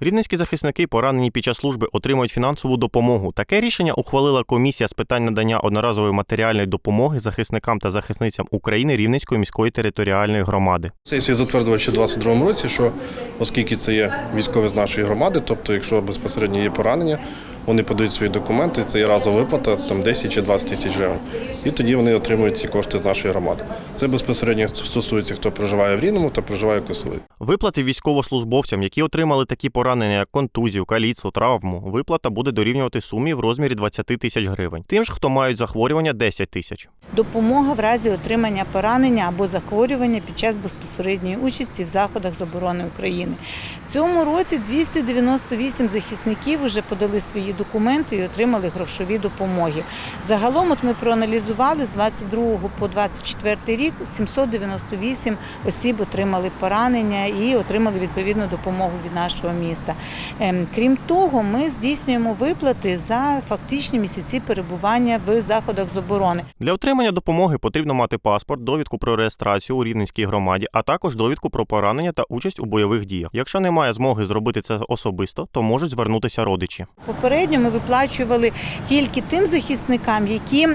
Рівненські захисники, поранені під час служби, отримують фінансову допомогу. Таке рішення ухвалила комісія з питань надання одноразової матеріальної допомоги захисникам та захисницям України Рівненської міської територіальної громади. Сесія затвердила ще у 2022 році, що оскільки це є військові з нашої громади, тобто якщо безпосередньо є поранення, вони подають свої документи, це є разова виплата, там 10 чи 20 тисяч гривень. І тоді вони отримують ці кошти з нашої громади. Це безпосередньо стосується, хто проживає в Рівному та проживає в Косилі. Виплати військовослужбовцям, які отримали такі поранення, як контузію, каліцтво, травму, виплата буде дорівнювати сумі в розмірі 20 тисяч гривень. Тим ж, хто мають захворювання 10 тисяч. Допомога в разі отримання поранення або захворювання під час безпосередньої участі в заходах з оборони України. В цьому році 298 захисників вже подали свої документи і отримали грошові допомоги. Загалом, от ми проаналізували з 22 по 24 рік 798 осіб отримали поранення і отримали відповідну допомогу від нашого міста. Ем, Крім того, ми здійснюємо виплати за фактичні місяці перебування в заходах з оборони. Для отримання допомоги потрібно мати паспорт, довідку про реєстрацію у Рівненській громаді, а також довідку про поранення та участь у бойових діях. Якщо немає змоги зробити це особисто, то можуть звернутися родичі. Попередньо ми виплачували тільки тим захисникам, які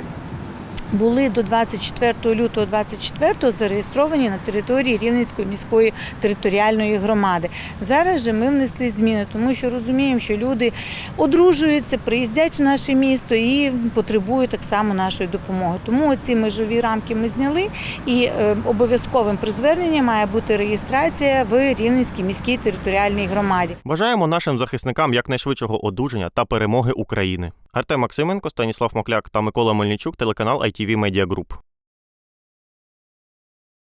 були до 24 лютого 24 зареєстровані на території Рівненської міської територіальної громади. Зараз же ми внесли зміни, тому що розуміємо, що люди одружуються, приїздять в наше місто і потребують так само нашої допомоги. Тому ці межові рамки ми зняли, і е, обов'язковим при зверненні має бути реєстрація в Рівненській міській територіальній громаді. Бажаємо нашим захисникам якнайшвидшого одужання та перемоги України. Артем Максименко, Станіслав Мокляк та Микола Мельничук, телеканал ITV Media Group.